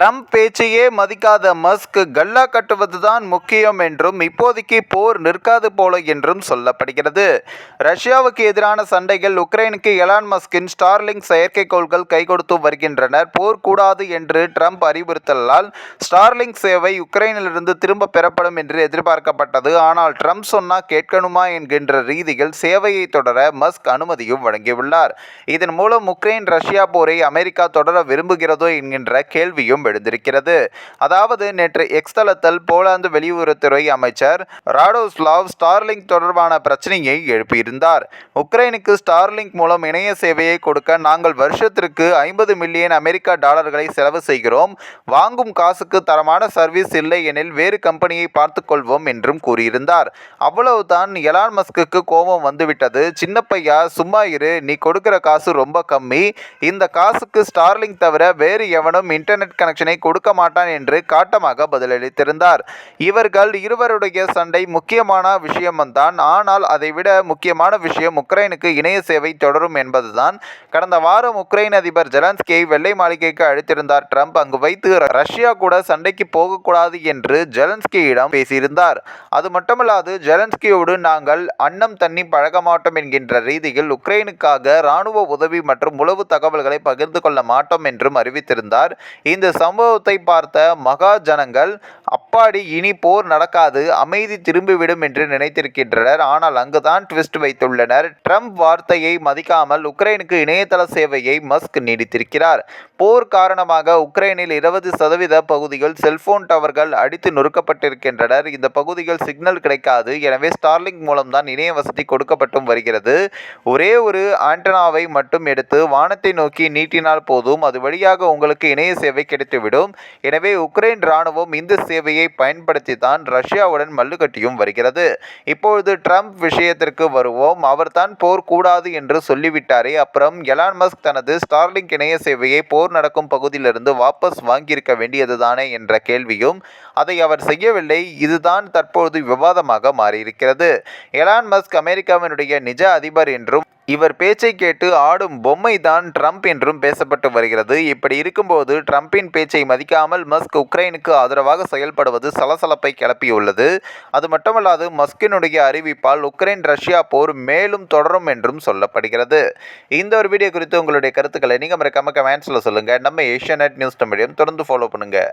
Trump பேச்சையே மதிக்காத Musk கல்லா கட்டுவதுதான் முக்கியம் என்றும் இப்போதைக்கு போர் நிற்காது போல என்றும் சொல்லப்படுகிறது. ரஷ்யாவுக்கு எதிரான சண்டைகள் உக்ரைனுக்கு எலான் மஸ்கின் ஸ்டார்லிங் செயற்கைக்கோள்கள் கை கொடுத்து வருகின்றனர். போர் கூடாது என்று ட்ரம்ப் அறிவுறுத்தலால் ஸ்டார்லிங் சேவை உக்ரைனிலிருந்து திரும்ப பெறப்படும் என்று எதிர்பார்க்கப்பட்டது. ஆனால் ட்ரம்ப் சொன்னா கேட்கணுமா என்கின்ற ரீதியில் சேவையை தொடர மஸ்க் அனுமதியும் வழங்கியுள்ளார். இதன் மூலம் உக்ரைன் ரஷ்யா போரை அமெரிக்கா தொடர விரும்புகிறதோ என்கின்ற கேள்வியும் எழுந்திருக்கிறது அதாவது நேற்று எக்ஸ் தளத்தில் போலாந்து வெளியுறவுத்துறை அமைச்சர் ராடோஸ்லாவ் ஸ்டார்லிங்க் தொடர்பான பிரச்சனையை எழுப்பியிருந்தார். உக்ரைனுக்கு ஸ்டார்லிங்க் மூலம் இணைய சேவையை கொடுக்க நாங்கள் வருஷத்திற்கு ஐம்பது மில்லியன் அமெரிக்க டாலர்களை செலவு செய்கிறோம். வாங்கும் காசுக்கு தரமான சர்வீஸ் இல்லை எனில் வேறு கம்பெனியை பார்த்துக்கொள்வோம் என்றும் கூறியிருந்தார். அவ்வளவுதான் எலான் மஸ்குக்கு கோபம் வந்துவிட்டது. சின்ன பையா சும்மா இரு நீ கொடுக்கிற காசு ரொம்ப கம்மி. இந்த காசுக்கு ஸ்டார்லிங்க் தவிர வேறு எவனும் இன்டர்நெட் கனெக்ஷன் கொடுக்க மாட்டான் என்று காட்டமாக பதிலளித்திருந்தார். இவர்கள் இருவருடைய சண்டை முக்கியமான விஷயம்தான். ஆனால் அதைவிட முக்கியமான விஷயம் உக்ரைனுக்கு இணைய சேவை தொடரும் என்பதுதான். கடந்த வாரம் உக்ரைன் அதிபர் ஜெலன்ஸ்கியை வெள்ளை மாளிகைக்கு அழைத்திருந்தார். ட்ரம்ப் அங்கு வைத்து ரஷ்யா கூட சண்டைக்கு போகக்கூடாது என்று ஜெலன்ஸ்கியிடம் பேசியிருந்தார். அது மட்டுமல்லாது ஜெலன்ஸ்கியோடு நாங்கள் அன்னம் தண்ணி பழக மாட்டோம் என்கின்ற ரீதியில் உக்ரைனுக்காக இராணுவ உதவி மற்றும் உளவு தகவல்களை பகிர்ந்து கொள்ள மாட்டோம் என்றும் அறிவித்திருந்தார். இந்த சம்பவத்தை பார்த்த மகா ஜனங்கள் அப்பாடி இனி போர் நடக்காது அமைதி திரும்பிவிடும் என்று நினைத்திருக்கின்றனர். ஆனால் அங்குதான் ட்விஸ்ட் வைத்துள்ளனர். ட்ரம்ப் வார்த்தையை மதிக்காமல் உக்ரைனுக்கு இணையதள சேவையை மஸ்க் நீடித்திருக்கிறார். போர் காரணமாக உக்ரைனில் இருபது சதவீத பகுதிகள் செல்போன் டவர்கள் அடித்து நொறுக்கப்பட்டிருக்கின்றனர். இந்த பகுதிகள் சிக்னல் கிடைக்காது. எனவே ஸ்டார்லிங் மூலம்தான் இணைய வசதி கொடுக்கப்பட்டும் வருகிறது. ஒரே ஒரு ஆண்டனாவை மட்டும் எடுத்து வானத்தை நோக்கி நீட்டினால் போதும். அது வழியாக உங்களுக்கு இணைய சேவை கிடைத்துவிடும். எனவே உக்ரைன் ராணுவம் இந்த சேவையை பயன்படுத்தி தான் ரஷ்யாவுடன் மல்லுக்கட்டியும் வருகிறது. இப்பொழுது ட்ரம்ப் விஷயத்திற்கு வருவோம். அவர்தான் போர் கூடாது என்று சொல்லிவிட்டாரே. அப்புறம் எலான் மஸ்க் தனது ஸ்டார்லிங்க் இணைய சேவையை போர் நடக்கும் பகுதியிலிருந்து வாபஸ் வாங்கியிருக்க வேண்டியதுதானே என்ற கேள்வியும் அதை அவர் செய்யவில்லை. இதுதான் தற்பொழுது விவாதமாக மாறியிருக்கிறது. எலான் மஸ்க் அமெரிக்காவினுடைய நிஜ அதிபர் என்றும் இவர் பேச்சை கேட்டு ஆடும் பொம்மை தான் ட்ரம்ப் என்றும் பேசப்பட்டு வருகிறது. இப்படி இருக்கும்போது ட்ரம்பின் பேச்சை மதிக்காமல் மஸ்க் உக்ரைனுக்கு ஆதரவாக செயல்படுவது சலசலப்பை கிளப்பியுள்ளது. அது மட்டுமல்லாது மஸ்கினுடைய அறிவிப்பால் உக்ரைன் ரஷ்யா போர் மேலும் தொடரும் என்றும் சொல்லப்படுகிறது. இந்த ஒரு வீடியோ குறித்து உங்களுடைய கருத்துக்களை நீங்கள் மறக்காம கமெண்ட்ஸில் சொல்லுங்கள் நம்ம ஏஷியா நியூஸ் தமிழையும் தொடர்ந்து ஃபாலோ பண்ணுங்கள்